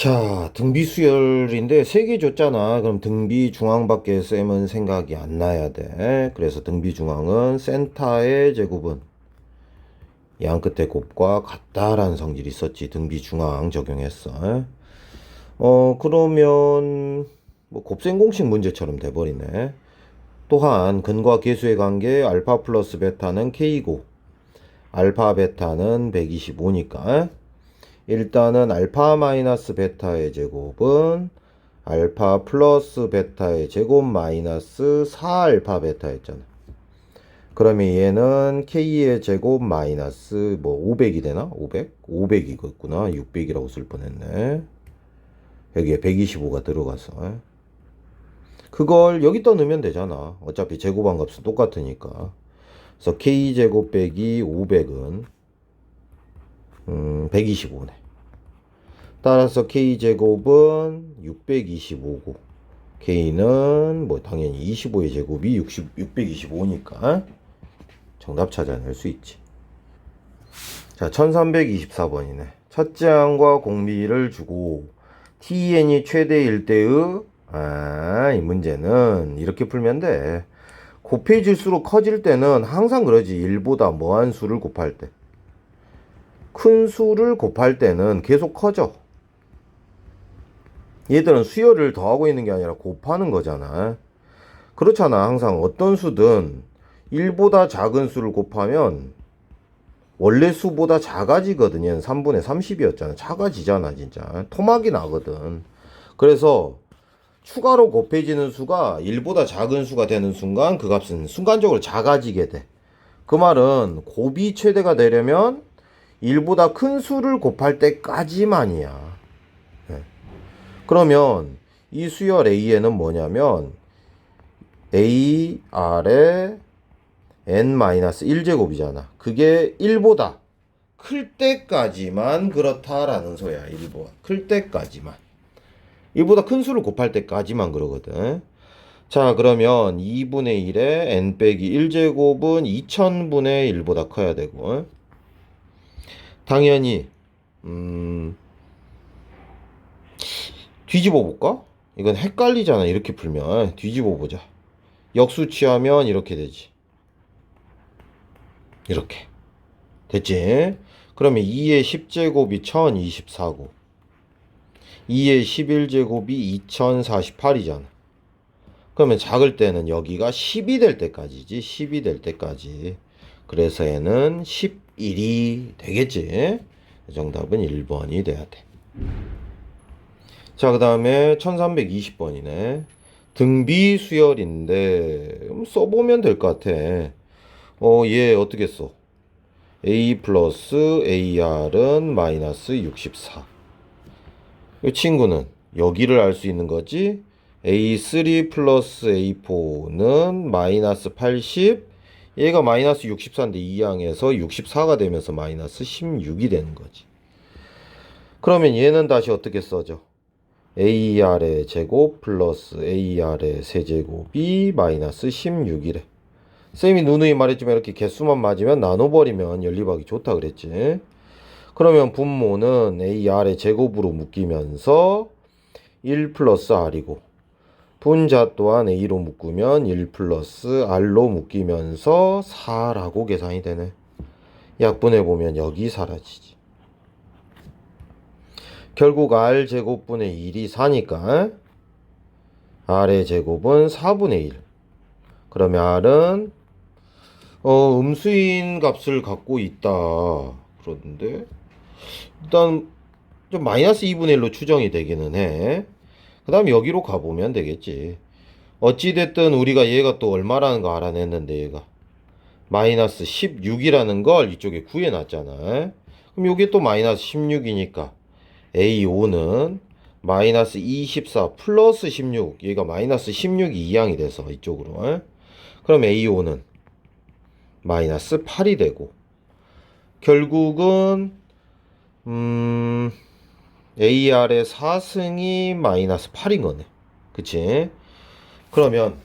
자, 등비 수열인데 세 개 줬잖아. 그럼 등비 중앙밖에 셈은 생각이 안 나야 돼. 그래서 등비 중앙은 센터의 제곱은 양 끝의 곱과 같다라는 성질이 있었지. 등비 중앙 적용했어. 어, 그러면 뭐 곱셈 공식 문제처럼 돼버리네. 또한 근과 계수의 관계 알파 플러스 베타는 K고 알파 베타는 125니까 일단은 알파 마이너스 베타의 제곱은 알파 플러스 베타의 제곱 마이너스 4알파 베타였잖아. 그러면 얘는 k의 제곱 마이너스 뭐 500이 되나? 500? 500이겠구나. 600이라고 쓸 뻔했네. 여기에 125가 들어가서. 그걸 여기다 넣으면 되잖아. 어차피 제곱한 값은 똑같으니까. 그래서 k제곱 빼기 500은 음, 125네. 따라서 k제곱은 625고 k는 뭐 당연히 25의 제곱이 60, 625니까 정답 찾아낼 수 있지. 자, 1324번이네. 첫째 항과 공비를 주고 tn이 최대일 때의 아, 이 문제는 이렇게 풀면 돼. 곱해질수록 커질 때는 항상 그러지. 1보다 뭐한 수를 곱할 때. 큰 수를 곱할 때는 계속 커져. 얘들은 수열을 더하고 있는 게 아니라 곱하는 거잖아. 그렇잖아. 항상 어떤 수든 1보다 작은 수를 곱하면 원래 수보다 작아지거든. 얘는 3분의 30이었잖아. 작아지잖아, 진짜. 토막이 나거든. 그래서 추가로 곱해지는 수가 1보다 작은 수가 되는 순간 그 값은 순간적으로 작아지게 돼. 그 말은 곱이 최대가 되려면 1보다 큰 수를 곱할 때까지만이야. 네. 그러면 이 수열 A에는 뭐냐면 A, R에 n-1제곱이잖아. 그게 1보다 클 때까지만 그렇다라는 소야. 1보다 클 때까지만. 1보다 큰 수를 곱할 때까지만 그러거든. 자, 그러면 2분의 1에 n 빼기 1제곱은 2000분의 1보다 커야 되고. 당연히 음 뒤집어 볼까? 이건 헷갈리잖아. 이렇게 풀면 뒤집어 보자. 역수 취하면 이렇게 되지. 이렇게. 됐지? 그러면 2의 10제곱이 1024고 2의 11제곱이 2048이잖아. 그러면 작을 때는 여기가 10이 될 때까지지. 10이 될 때까지. 그래서 얘는 11이 되겠지. 정답은 1번이 돼야 돼. 자, 그 다음에 1320번이네. 등비 수열인데, 써보면 될 것 같아. 어, 얘 어떻게 써? A 플러스 AR은 마이너스 64. 이 친구는 여기를 알 수 있는 거지. A3 플러스 A4는 마이너스 80. 얘가 마이너스 64인데 이 항에서 64가 되면서 마이너스 16이 되는 거지. 그러면 얘는 다시 어떻게 써져? AR의 제곱 플러스 AR의 세제곱이 마이너스 16이래. 쌤이 누누이 말했지만 이렇게 개수만 맞으면 나눠버리면 연립하기 좋다 그랬지. 그러면 분모는 AR의 제곱으로 묶이면서 1 플러스 R이고 분자 또한 A로 묶으면 1 플러스 R로 묶이면서 4라고 계산이 되네. 약분해 보면 여기 사라지지. 결국 R 제곱분의 1이 4니까 R의 제곱은 4분의 1. 그러면 R은 어, 음수인 값을 갖고 있다. 그러는데 일단 좀 마이너스 2분의 1로 추정이 되기는 해. 그 다음 여기로 가보면 되겠지. 어찌됐든 우리가 얘가 또 얼마라는 거 알아냈는데 얘가 마이너스 16이라는 걸 이쪽에 구해놨잖아. 그럼 이게 또 마이너스 16이니까 A5는 마이너스 24 플러스 16 얘가 마이너스 16이 이항이 돼서 이쪽으로. 그럼 A5는 마이너스 8이 되고 결국은 음 AR의 4승이 마이너스 8인 거네. 그치? 그러면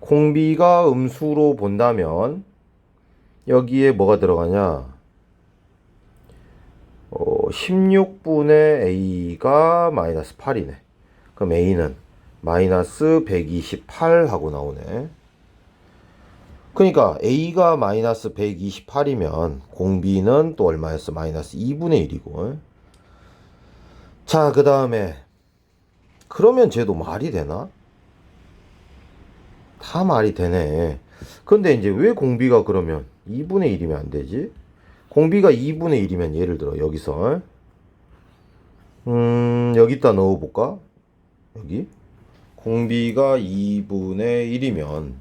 공비가 음수로 본다면 여기에 뭐가 들어가냐 어, 16분의 a가 마이너스 8이네. 그럼 a는 마이너스 128 하고 나오네. 그러니까 a가 마이너스 128이면 공비는 또 얼마였어? 마이너스 2분의 1이고. 자, 그 다음에 그러면 쟤도 말이 되나? 다 말이 되네. 근데 이제 왜 공비가 그러면 2분의 1이면 안 되지? 공비가 2분의 1이면 예를 들어 여기서 음 여기다 넣어볼까? 여기 공비가 2분의 1이면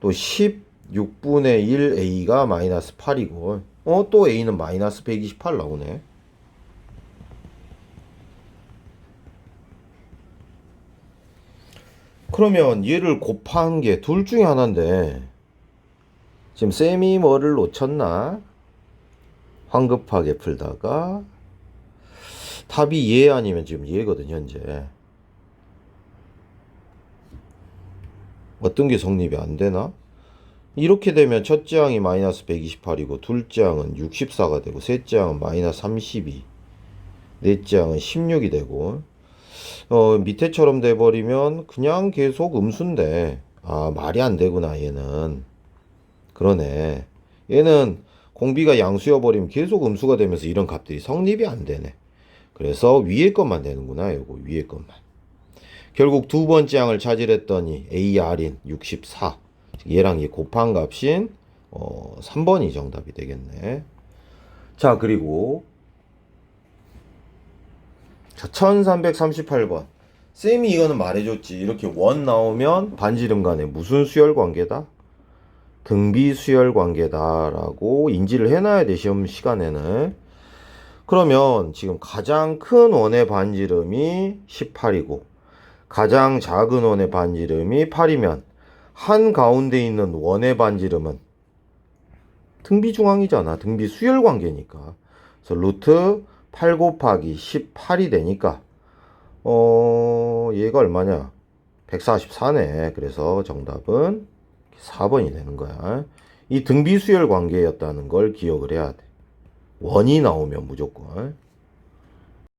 또 16분의 1 A가 마이너스 8이고 어 또 A는 마이너스 128 나오네 그러면 얘를 곱한 게 둘 중에 하나인데 지금 쌤이 뭐를 놓쳤나? 황급하게 풀다가 답이 얘 아니면 지금 얘거든 현재. 어떤 게 성립이 안 되나? 이렇게 되면 첫째 항이 마이너스 128이고 둘째 항은 64가 되고 셋째 항은 마이너스 32 넷째 항은 16이 되고 어, 밑에처럼 돼버리면 그냥 계속 음수인데 아 말이 안 되구나 얘는. 그러네. 얘는 공비가 양수여버리면 계속 음수가 되면서 이런 값들이 성립이 안 되네 그래서 위에 것만 되는구나 요거 위에 것만 결국 두 번째 항을 차지했더니 AR인 64 얘랑 얘 곱한 값인 어, 3번이 정답이 되겠네 자 그리고 자, 1338번. 쌤이 이거는 말해줬지. 이렇게 원 나오면 반지름 간에 무슨 수열 관계다? 등비 수열 관계다라고 인지를 해놔야 돼, 시험 시간에는. 그러면 지금 가장 큰 원의 반지름이 18이고, 가장 작은 원의 반지름이 8이면, 한 가운데 있는 원의 반지름은 등비 중앙이잖아. 등비 수열 관계니까. 그래서 루트 8 곱하기 18이 되니까 어 얘가 얼마냐 144네 그래서 정답은 4번이 되는 거야. 이 등비수열 관계였다는 걸 기억을 해야 돼. 원이 나오면 무조건